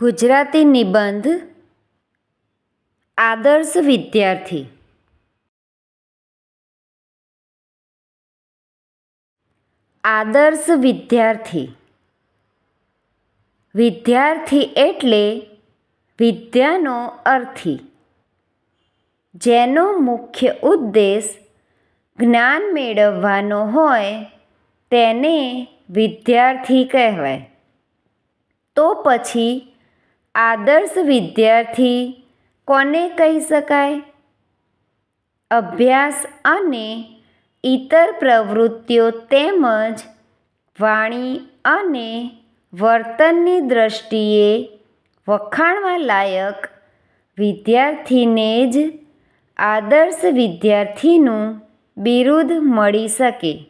ગુજરાતી નિબંધ આદર્શ વિદ્યાર્થી. આદર્શ વિદ્યાર્થી. વિદ્યાર્થી એટલે વિદ્યાનો અર્થી. જેનો મુખ્ય ઉદ્દેશ જ્ઞાન મેળવવાનો હોય તેને વિદ્યાર્થી કહેવાય. તો પછી આદર્શ વિદ્યાર્થી કોને કહી શકાય? અભ્યાસ અને ઇતર પ્રવૃત્તિઓ તેમજ વાણી અને વર્તનની દૃષ્ટિએ વખાણવા લાયક વિદ્યાર્થીને જ આદર્શ વિદ્યાર્થીનું બિરુદ મળી શકે.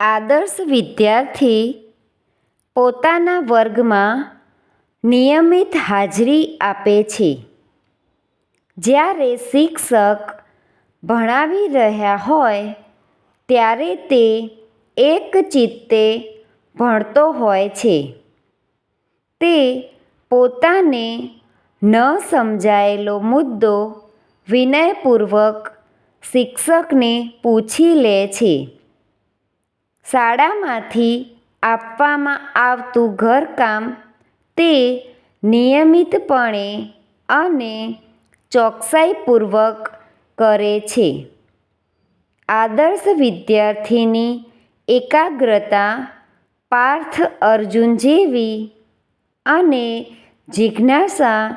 આદર્શ વિદ્યાર્થી પોતાના વર્ગમાં નિયમિત હાજરી આપે છે. જ્યારે શિક્ષક ભણાવી રહ્યા હોય, ત્યારે તે એક ચિત્તે ભણતો હોય છે. તે પોતાને ન સમજાયેલો મુદ્દો વિનયપૂર્વક શિક્ષકને પૂછી લે છે. શાળામાંથી આપવામાં આવતું ઘરકામ તે નિયમિતપણે અને ચોકસાઈપૂર્વક કરે છે. આદર્શ વિદ્યાર્થીની એકાગ્રતા, પાર્થ અર્જુન જેવી અને જિજ્ઞાસા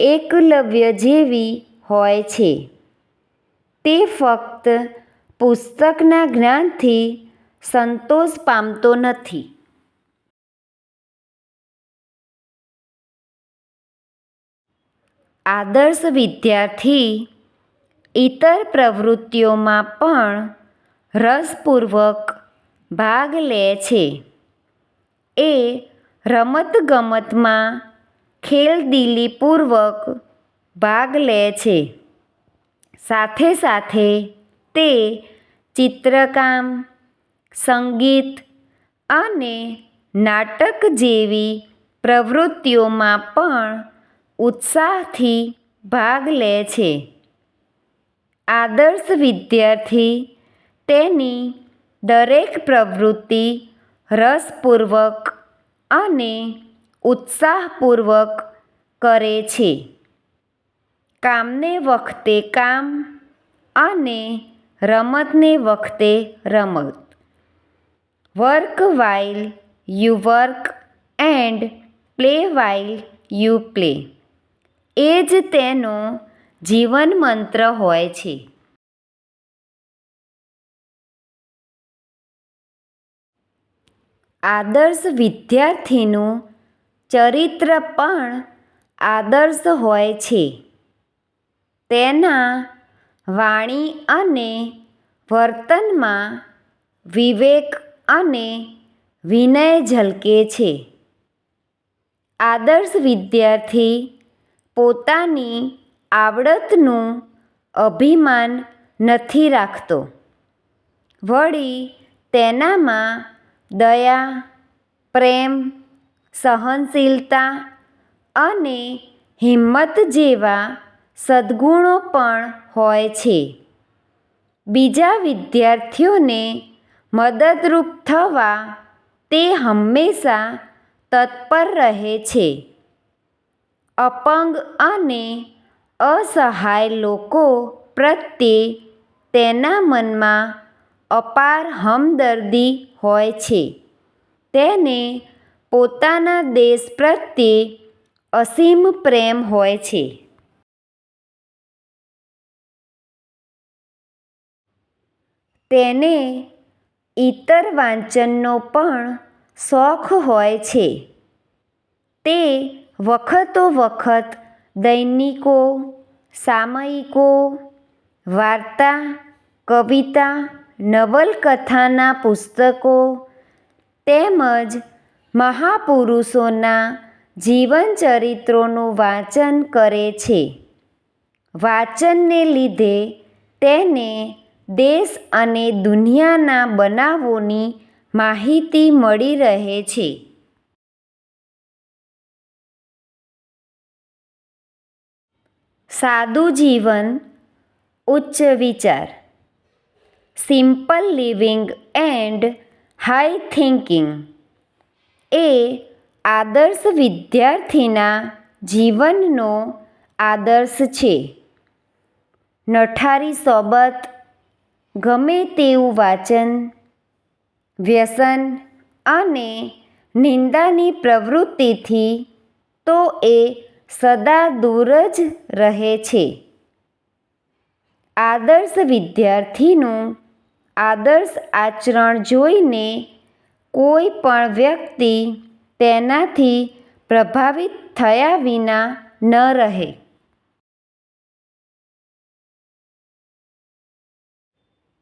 એકલવ્ય જેવી હોય છે. તે ફક્ત પુસ્તકના જ્ઞાનથી સંતોષ પામતો નથી. આદર્શ વિદ્યાર્થી ઇતર પ્રવૃત્તિઓમાં પણ રસપૂર્વક ભાગ લે છે. એ રમતગમતમાં ખેલદિલીપૂર્વક ભાગ લે છે. સાથે સાથે તે ચિત્રકામ સંગીત અને નાટક જેવી પ્રવૃત્તિઓમાં પણ ઉત્સાહથી ભાગ લે છે. આદર્શ વિદ્યાર્થી તેની દરેક પ્રવૃત્તિ રસપૂર્વક અને ઉત્સાહપૂર્વક કરે છે. કામને વખતે કામ અને રમતને વખતે રમત. Work while you work and play while you play એ જ તેનો જીવન મંત્ર હોય છે. આદર્શ વિદ્યાર્થીનું ચરિત્ર પણ આદર્શ હોય છે. તેના વાણી અને વર્તનમાં વિવેક અને વિનય ઝલકે છે. આદર્શ વિદ્યાર્થી પોતાની આવડતનું અભિમાન નથી રાખતો. વળી તેનામાં દયા, પ્રેમ, સહનશીલતા અને હિંમત જેવા સદ્ગુણો પણ હોય છે. બીજા વિદ્યાર્થીઓને મદદરૂપ થવા તે હંમેશા તત્પર રહે છે. અપંગ અને અસહાય લોકો પ્રત્યે તેના મનમાં અપાર હમદર્દી હોય છે. તેને પોતાના દેશ પ્રત્યે અસીમ પ્રેમ હોય છે. તેને ઇતર વાંચનનો પણ શોખ હોય છે. તે વખતો વખત દૈનિકો, સામયિકો, વાર્તા, કવિતા, નવલકથાના પુસ્તકો તેમજ મહાપુરુષોના જીવનચરિત્રોનું વાંચન કરે છે. વાંચનને લીધે તેને દેશ અને દુનિયાના બનાવોની માહિતી મળી રહે છે. સાદું જીવન, ઉચ્ચ વિચાર simple living and high thinking એ આદર્શ વિદ્યાર્થીના જીવનનો આદર્શ છે. નઠારી સોબત ગમે તેવું વાંચન, વ્યસન અને નિંદાની પ્રવૃત્તિથી તો એ સદા દૂર જ રહે છે. આદર્શ વિદ્યાર્થીનું આદર્શ આચરણ જોઈને કોઈ પણ વ્યક્તિ તેનાથી પ્રભાવિત થયા વિના ન રહે.